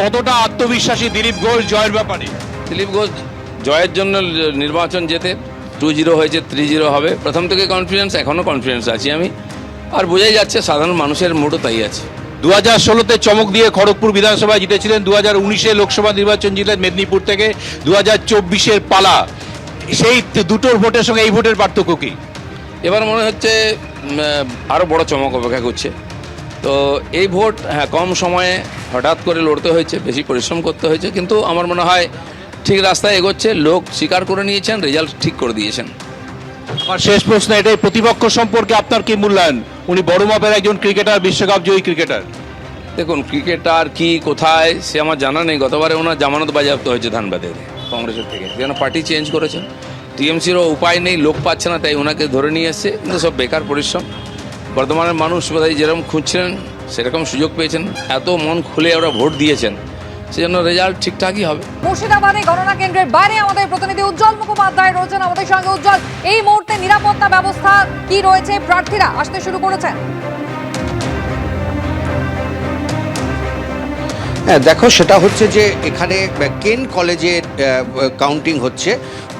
কতটা আত্মবিশ্বাসী দিলীপ ঘোষ জয়ের ব্যাপারে? দিলীপ ঘোষ জয়ের জন্য নির্বাচন যেতে টু জিরো হয়েছে থ্রি জিরো হবে। প্রথম থেকে কনফিডেন্স এখনও কনফিডেন্স আছি আমি। আর বোঝাই যাচ্ছে সাধারণ মানুষের মুডও তাই আছে। দু হাজার ষোলোতে চমক দিয়ে খড়গপুর বিধানসভায় জিতেছিলেন দু হাজার উনিশে লোকসভা নির্বাচন জিতলেন মেদিনীপুর থেকে দু হাজার চব্বিশের পালা। সেই দুটোর ভোটের সঙ্গে এই ভোটের পার্থক্য কি? এবার মনে হচ্ছে আরও বড় চমক অপেক্ষা করছে। তো এই ভোট হ্যাঁ কম সময়ে হঠাৎ করে লড়তে হয়েছে বেশি পরিশ্রম করতে হয়েছে কিন্তু আমার মনে হয় ঠিক রাস্তায় এগোচ্ছে লোক স্বীকার করে নিয়েছেন রেজাল্ট ঠিক করে দিয়েছেন। আমার শেষ প্রশ্ন এটাই প্রতিপক্ষ সম্পর্কে আপনার কি মূল্যায়ন? উনি বড় মাপের একজন ক্রিকেটার বিশ্বকাপ জয়ী ক্রিকেটার। দেখুন ক্রিকেটার কি কোথায় সে আমার জানা নেই গতবারে ওনার জামানত বাজেয়াপ্ত হয়েছে ধানবাদে কংগ্রেসের থেকে। যেন পার্টি চেঞ্জ করেছেন? টিএমসিরও উপায় নেই লোক পাচ্ছে না তাই ওনাকে ধরে নিয়ে এসছে কিন্তু সব বেকার পরিশ্রম। বর্তমানের মানুষ বোধহয় যেরকম খুঁজছিলেন, সেরকম সুযোগ পেয়েছেন। এত মন খুলে ওরা ভোট দিয়েছেন, সেজন্য রেজাল্ট ঠিকঠাকই হবে। মুর্শিদাবাদে গণনা কেন্দ্রের বাইরে আমাদের প্রতিনিধি উজ্জ্বল মুখোপাধ্যায় রয়েছেন আমাদের সঙ্গে। উজ্জ্বল, এই মুহূর্তে নিরাপত্তা ব্যবস্থা কি রয়েছে? প্রার্থীরা আসতে শুরু করেছেন। হ্যাঁ দেখো, সেটা হচ্ছে যে এখানে কেন কলেজের কাউন্টিং হচ্ছে।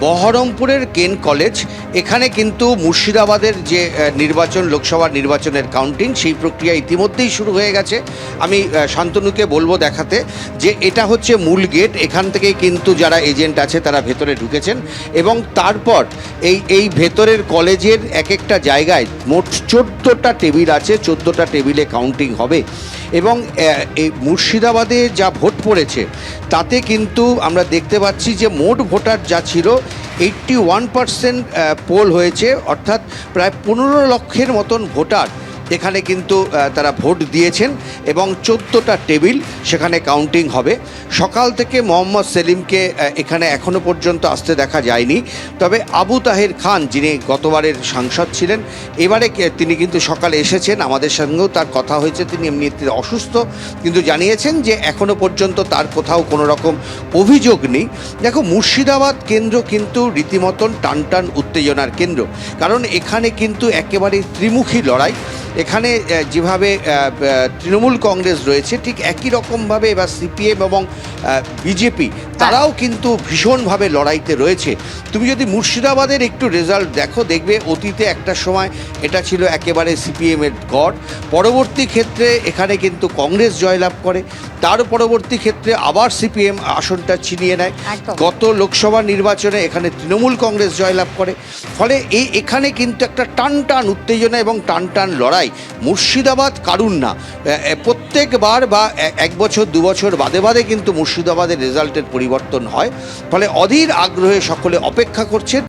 বহরমপুরের কেন কলেজ, এখানে কিন্তু মুর্শিদাবাদের যে নির্বাচন লোকসভা নির্বাচনের কাউন্টিং সেই প্রক্রিয়া ইতিমধ্যেই শুরু হয়ে গেছে। আমি শান্তনুকে বলব দেখাতে যে এটা হচ্ছে মূল গেট এখান থেকে কিন্তু যারা এজেন্ট আছে, তারা ভেতরে ঢুকেছেন। এবং তারপর এই এই ভেতরের কলেজের এক একটা জায়গায় মোট চোদ্দোটা টেবিল আছে, চোদ্দোটা টেবিলে কাউন্টিং হবে। এবং এই মুর্শিদাবাদে যা ভোট পড়েছে, তাতে কিন্তু আমরা দেখতে পাচ্ছি যে মোট ভোটার যা ছিল এইট্টি ওয়ান পার্সেন্ট পোল হয়েছে, অর্থাৎ প্রায় পনেরো লক্ষের মতন ভোটার এখানে কিন্তু তারা ভোট দিয়েছেন এবং চোদ্দোটা টেবিল সেখানে কাউন্টিং হবে। সকাল থেকে মোহাম্মদ সেলিমকে এখানে এখনও পর্যন্ত আসতে দেখা যায়নি। তবে আবু তাহের খান, যিনি গতবারের সাংসদ ছিলেন, এবারে তিনি কিন্তু সকালে এসেছেন। আমাদের সঙ্গেও তার কথা হয়েছে, তিনি এমনিতে অসুস্থ। কিন্তু জানিয়েছেন যে এখনও পর্যন্ত তার কোথাও কোনো রকম অভিযোগ নেই। দেখো, মুর্শিদাবাদ কেন্দ্র কিন্তু রীতিমতন টান টান উত্তেজনার কেন্দ্র। কারণ এখানে কিন্তু একেবারে ত্রিমুখী লড়াই। এখানে যেভাবে তৃণমূল কংগ্রেস রয়েছে ঠিক একই রকমভাবে এবার সিপিএম এবং বিজেপি তারাও কিন্তু ভীষণভাবে লড়াইতে রয়েছে। তুমি যদি মুর্শিদাবাদের একটু রেজাল্ট দেখো দেখবে অতীতে একটা সময় এটা ছিল একেবারে সিপিএমের গড়। পরবর্তী ক্ষেত্রে এখানে কিন্তু কংগ্রেস জয়লাভ করে তার পরবর্তী ক্ষেত্রে আবার সিপিএম আসনটা ছিনিয়ে নেয়। গত লোকসভা নির্বাচনে এখানে তৃণমূল কংগ্রেস জয়লাভ করে ফলে এই এখানে কিন্তু একটা টান টান উত্তেজনা এবং টান টান লড়াই। মুর্শিদাবাদ কারুন না। প্রত্যেকবার বা এক বছর, দু বছর বাদে বাদে কিন্তু মুর্শিদাবাদের রেজাল্টের পরিবর্তন হয়। ফলে অধীর আগ্রহে সকলে অপেক্ষা করছেন।